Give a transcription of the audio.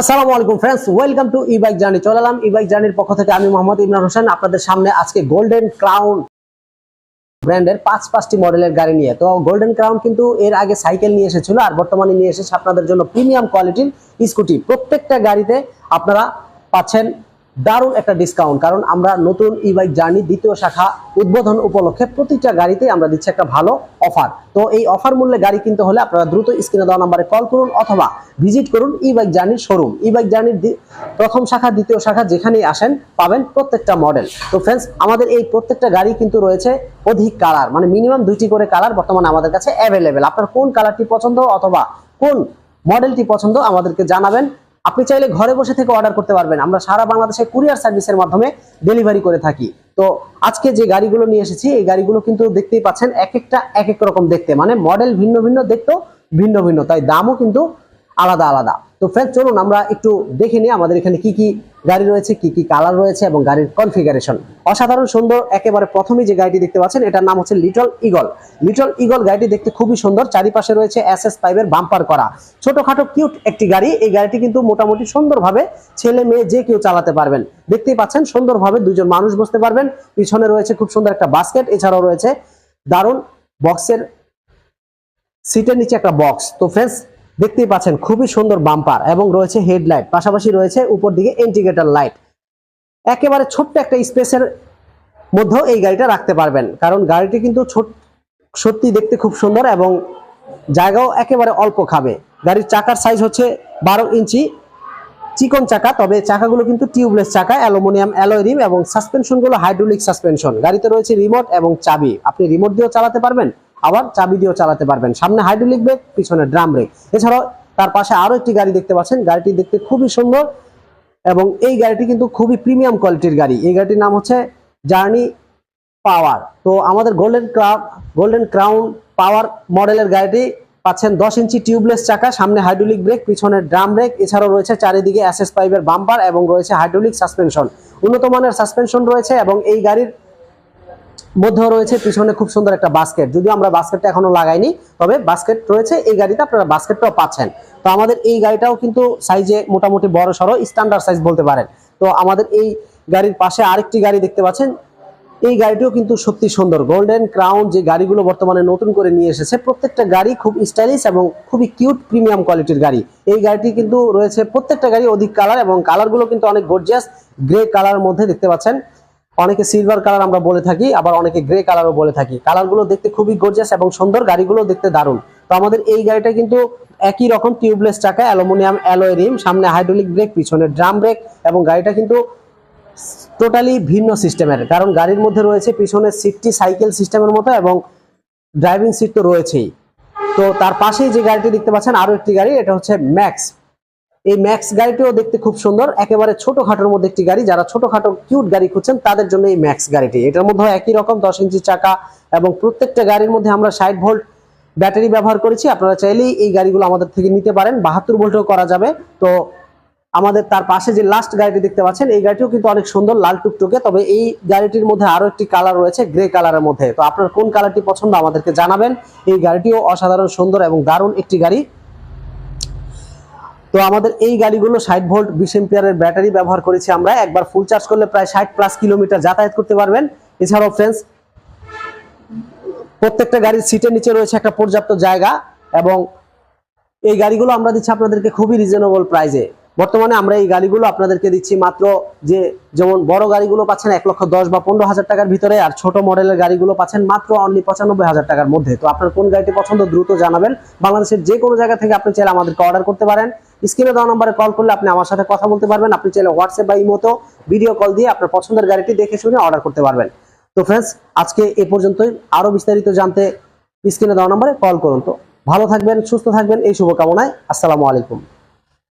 আসসালামু আলাইকুম friends welcome to e bike journey চলে এলাম ই জার্নির পক্ষ থেকে। আমি মোহাম্মদ ইমরান হোসেন। আপনাদের সামনে আজকে গোল্ডেন ক্রাউন ব্র্যান্ডের পাঁচ পাঁচটি মডেলের গাড়ি নিয়ে। তো গোল্ডেন ক্রাউন কিন্তু এর আগে সাইকেল নিয়ে এসেছিল আর বর্তমানে নিয়ে এসেছে আপনাদের জন্য প্রিমিয়াম কোয়ালিটির স্কুটি প্রত্যেকটা গাড়িতে আপনারা পাচ্ছেন দারুণ একটা ডিসকাউন্ট কারণ আমরা নতুন ই বাইক জার্নি দ্বিতীয় শাখা উদ্বোধন উপলক্ষে প্রতিটা গাড়িতে আমরা দিচ্ছি একটা ভালো অফার তো এই অফার মূল্যে গাড়ি কিনতে হলে আপনারা দ্রুত স্ক্রিনে দেওয়া নাম্বারে কল করুন অথবা ভিজিট করুন ই বাইক জার্নির শোরুম ই বাইক জার্নির প্রথম শাখা, দ্বিতীয় শাখা যেখানেই আসেন পাবেন প্রত্যেকটা মডেল তো ফ্রেন্ডস আমাদের এই প্রত্যেকটা গাড়ি কিন্তু রয়েছে অধিক কালার মানে মিনিমাম দুইটি করে কালার বর্তমানে আমাদের কাছে অ্যাভেলেবেল আপনার কোন কালারটি পছন্দ অথবা কোন মডেলটি পছন্দ আমাদেরকে জানাবেন। আপনি চাইলে ঘরে বসে থেকে অর্ডার করতে পারবেন। আমরা সারা বাংলাদেশে কুরিয়ার সার্ভিসের মাধ্যমে ডেলিভারি করে থাকি। তো আজকে যে গাড়িগুলো নিয়ে এসেছি, এই গাড়িগুলো কিন্তু দেখতেই পাচ্ছেন, এক একটা, এক এক রকম দেখতে। মানে মডেল ভিন্ন ভিন্ন, দেখতেও ভিন্ন ভিন্ন। তাই দামও কিন্তু আলাদা আলাদা। তো ফ্রেন্ড চলুন আমরা একটু দেখে নিই আমাদের এখানে কি কি গাড়ি রয়েছে, কি কি কালার রয়েছে এবং গাড়ির কনফিগারেশন অসাধারণ সুন্দর, একেবারে প্রথমেই যে গাড়িটি দেখতে পাচ্ছেন, এটার নাম হচ্ছে লিটল ইগল লিটল ইগল গাড়িটি দেখতে খুবই সুন্দর, চারিপাশে রয়েছে এস এস ফাইভের বাম্পার করা। ছোটখাটো কিউট একটি গাড়ি, এই গাড়িটি কিন্তু মোটামুটি সুন্দরভাবে ছেলে মেয়ে যে কেউ চালাতে পারবেন। দেখতেই পাচ্ছেন, সুন্দরভাবে দুজন মানুষ বসতে পারবেন। পিছনে রয়েছে খুব সুন্দর একটা বাস্কেট এছাড়াও রয়েছে দারুণ বক্সের সিটের নিচে একটা বক্স তো ফ্রেন্ডস দেখতেই পাচ্ছেন খুবই সুন্দর বাম্পার এবং রয়েছে হেডলাইট পাশাপাশি রয়েছে উপর দিকে ইন্ডিকেটর লাইট একেবারে ছোট্ট একটা স্পেসের মধ্যেও এই গাড়িটা রাখতে পারবেন, কারণ গাড়িটি কিন্তু ছোট সত্যি দেখতে খুব সুন্দর এবং জায়গাও একেবারে অল্প খাবে। গাড়ির চাকার সাইজ হচ্ছে বারো ইঞ্চি, চিকন চাকা, তবে চাকাগুলো কিন্তু টিউবলেস চাকা, অ্যালুমিনিয়াম রিম এবং সাসপেনশনগুলো হাইড্রোলিক সাসপেনশন গাড়িতে রয়েছে রিমোট এবং চাবি। আপনি রিমোট দিয়েও চালাতে পারবেন। আবার চাবি দিয়েও চালাতে পারবেন। সামনে হাইড্রোলিক ব্রেক পিছনে ড্রাম ব্রেক এছাড়াও তার পাশে আরও একটি গাড়ি দেখতে পাচ্ছেন। গাড়িটি দেখতে খুবই সুন্দর এবং এই গাড়িটি কিন্তু খুবই প্রিমিয়াম কোয়ালিটির গাড়ি। এই গাড়িটির নাম হচ্ছে জার্নি পাওয়ার। তো আমাদের golden crown golden crown power মডেলের গাড়িটি পাচ্ছেন দশ ইঞ্চি টিউবলেস চাকা, সামনে হাইড্রোলিক ব্রেক, পিছনে ড্রাম ব্রেক। এছাড়াও রয়েছে চারিদিকে অ্যাসেস পাইপের বাম্পার এবং রয়েছে হাইড্রোলিক সাসপেনশন। উন্নত মানের সাসপেনশন রয়েছে এবং এই গাড়ির মধ্যেও রয়েছে, পিছনে খুব সুন্দর একটা বাস্কেট যদিও আমরা বাস্কেটটা এখনও লাগাইনি, তবে বাস্কেট রয়েছে এই গাড়িতে, আপনারা বাস্কেটটাও পাচ্ছেন। তো আমাদের এই গাড়িটাও কিন্তু সাইজে মোটামুটি বড় সড়ো স্ট্যান্ডার্ড সাইজ বলতে পারেন। তো আমাদের এই গাড়ির পাশে আরেকটি গাড়ি দেখতে পাচ্ছেন। এই গাড়িটিও কিন্তু সত্যি সুন্দর। গোল্ডেন ক্রাউন যে গাড়িগুলো বর্তমানে নতুন করে নিয়ে এসেছে, প্রত্যেকটা গাড়ি খুব স্টাইলিশ এবং খুবই কিউট প্রিমিয়াম কোয়ালিটির গাড়ি। এই গাড়িটি কিন্তু রয়েছে প্রত্যেকটা গাড়ি অধিক কালার এবং কালারগুলো কিন্তু অনেক গর্জিয়াস গ্রে কালার মধ্যে দেখতে পাচ্ছেন। অনেকে সিলভার কালার আমরা বলে থাকি, আবার অনেকে গ্রে কালারও বলে থাকি। কালারগুলো দেখতে খুবই গর্জিয়াস এবং সুন্দর গাড়িগুলো দেখতে দারুণ। তো আমাদের এই গাড়িটা কিন্তু একই রকম টিউবলেস চাকা অ্যালুমিনিয়াম অ্যালয় রিম সামনে হাইড্রোলিক ব্রেক পিছনে ড্রাম ব্রেক এবং গাড়িটা কিন্তু টোটালি ভিন্ন সিস্টেমের। কারণ গাড়ির মধ্যে রয়েছে পিছনের সিটটি সাইকেল সিস্টেমের মতো এবং ড্রাইভিং সিট তো রয়েছেই। তো তার পাশেই যে গাড়িটি দেখতে পাচ্ছেন, আরও একটি গাড়ি, এটা হচ্ছে ম্যাক্স এই ম্যাক্স গাড়িটিও দেখতে খুব সুন্দর। একেবারে ছোটখাটোর মধ্যে একটি গাড়ি। যারা ছোটখাটো কিউট গাড়ি খুঁজছেন, তাদের জন্য এই ম্যাক্স গাড়িটি। এটার মধ্যে একই রকম দশ ইঞ্চি চাকা এবং প্রত্যেকটা গাড়ির মধ্যে আমরা ষাট ভোল্ট ব্যাটারি ব্যবহার করেছি। আপনারা চাইলেই এই গাড়িগুলো আমাদের থেকে নিতে পারেন। বাহাত্তর ভোল্টও করা যাবে। তো আমাদের তার পাশে যে লাস্ট গাড়িটি দেখতে পাচ্ছেন, এই গাড়িটিও কিন্তু অনেক সুন্দর, লাল টুকটুকে। তবে এই গাড়িটির মধ্যে আরও একটি কালার রয়েছে গ্রে কালারের মধ্যে। তো আপনার কোন কালারটি পছন্দ আমাদেরকে জানাবেন। এই গাড়িটিও অসাধারণ সুন্দর এবং দারুণ একটি গাড়ি। তো আমাদের এই গাড়িগুলো ষাট ভোল্ট, বিশ এম্পিয়ারের ব্যাটারি ব্যবহার করেছি আমরা। একবার ফুল চার্জ করলে প্রায় ষাট প্লাস কিলোমিটার যাতায়াত করতে পারবেন। এছাড়াও ফ্রেন্ডস প্রত্যেকটা গাড়ির সিটের নিচে রয়েছে একটা পর্যাপ্ত জায়গা এবং এই গাড়িগুলো আমরা দিচ্ছি আপনাদেরকে খুবই রিজনেবল প্রাইজে বর্তমানে আমরা এই গাড়িগুলো আপনাদেরকে দিচ্ছি মাত্র যে যেমন বড় গাড়িগুলো পাচ্ছেন এক লক্ষ দশ বা পনেরো হাজার টাকার ভিতরে, আর ছোট মডেলের গাড়িগুলো পাচ্ছেন মাত্র অনলি পঁচানব্বই হাজার টাকার মধ্যে। তো আপনার কোন গাড়িটি পছন্দ, দ্রুত জানাবেন। বাংলাদেশের যে কোনো জায়গা থেকে আপনি চাইলে আমাদেরকে অর্ডার করতে পারেন। স্ক্রিনে দেওয়া নম্বরে কল করলে আপনি আমার সাথে কথা বলতে পারবেন। আপনি চাইলে হোয়াটসঅ্যাপ বা ইমোতো ভিডিও কল দিয়ে আপনার পছন্দের গাড়িটি দেখে শুনে অর্ডার করতে পারবেন। তো ফ্রেন্ডস আজকে এ পর্যন্তই। আরও বিস্তারিত জানতে স্ক্রিনে দেওয়া নম্বরে কল করুন। তো ভালো থাকবেন, সুস্থ থাকবেন, এই শুভকামনায়। আসসালামু আলাইকুম।